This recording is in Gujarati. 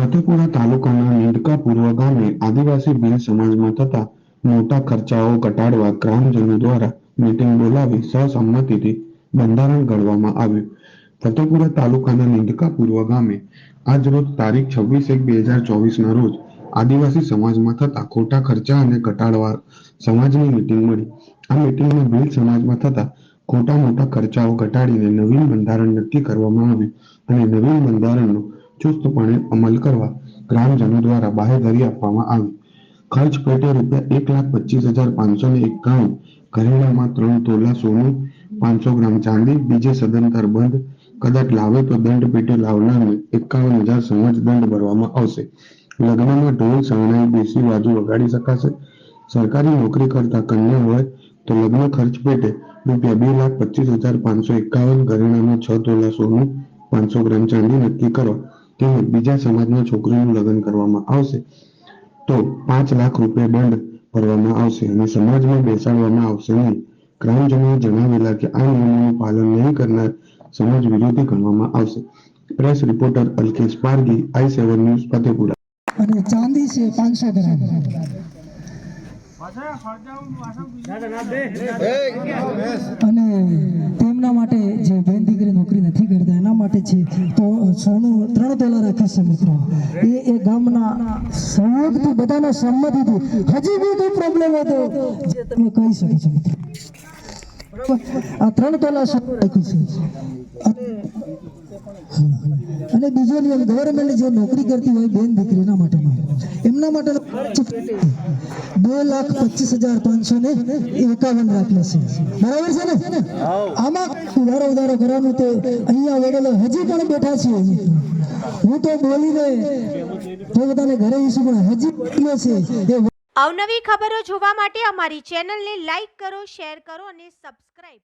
ફતેપુરા તાલુકાના નીંદકા પૂર્વ ગામે આદિવાસી ભીલ સમાજમાં થતા મોટા ખર્ચાઓ ઘટાડવા ગ્રામજનો દ્વારા મીટિંગ બોલાવી સહસંમતિથી બંધારણ ઘડવામાં આવ્યું. ફતેપુરા તાલુકાના નીંદકા પૂર્વ ગામે આજરોજ તારીખ છવ્વીસ એક બે હજાર ચોવીસના રોજ આદિવાસી સમાજમાં થતા ખોટા ખર્ચા અને ઘટાડવા સમાજની મીટિંગ મળી. આ મીટિંગમાં ભીલ સમાજમાં થતા ખોટા મોટા ખર્ચાઓ ઘટાડીને નવીન બંધારણ નક્કી કરવામાં આવ્યું અને નવીન બંધારણનો ચુસ્તપણે અમલ કરવા ગ્રામજનો દ્વારા બાહેધરી આપવામાં આવી. ખર્ચ પેટે રૂપિયા એક લાખ પચીસ હજાર પાંચસો ને એકાણું, ઘરેણામાં ત્રણ તોલા સોનું, પાંચસો ગ્રામ ચાંદી, બીજે સદંતર બંધ, કદાચ લાવે તો દંડ પેટે લાવનારને એકાવન હજાર સમજ દંડ ભરવામાં આવશે. લગ્નમાં ઢોલ શરણાઈ બેસી બાજુ વગાડી શકાશે. સરકારી નોકરી કરતા કન્યા હોય તો લગ્ન ખર્ચ પેટે રૂપિયા બે લાખ પચીસ હજાર પાંચસો એકાવન, ઘરેણામાં છ તોલા સોનું, પાંચસો ગ્રામ ચાંદી નક્કી કરવા તેમજ બીજા સમાજના છોકરીનું લગ્ન કરવામાં આવશે તો પાંચ લાખ રૂપિયા દંડ ભરવામાં આવશે અને સમાજમાં બેસાડવામાં આવશે નહીં. ગ્રામજનોએ જણાવેલા કે આ નિયમોનું પાલન નહીં કરનાર સમાજ વિરોધી ગણવામાં આવશે. Press reporter Alkesh Pargi I seven news Fatepura. અને ચાંદી છે પાંચસો ગ્રામ અને તેમના માટે જે બેન દીકરી નોકરી નથી કરતા એના છે. તો સોનું ત્રણ તોલા રાખે છે મિત્રો. એ એ ગામના સહયોગથી બધાના સંમતિથી હજી બી પ્રોબ્લેમ હતો જે તમે કહી શકો છો મિત્રો. આ ત્રણ તોલા રાખી છે. અને બીજો નિયમ ગવર્મેન્ટ જે નોકરી કરતી હોય બેન દીકરીના માટેનો એમના માટેનો બે લાખ પચીસ હજાર પાંચસો ને એકાવન રાખેલો છે. બરાબર છે ને? આમાં ઉધારો ઉધારો કરવાનું તો અહીંયા વડેલો હજી પણ બેઠા છીએ હું તો બોલીને તો બધાને ઘરે ઈશું પણ હજી બોલ્યો છે. એ અવનવી ખબરો જોવા માટે અમારી ચેનલને લાઈક કરો, શેર કરો અને સબસ્ક્રાઇબ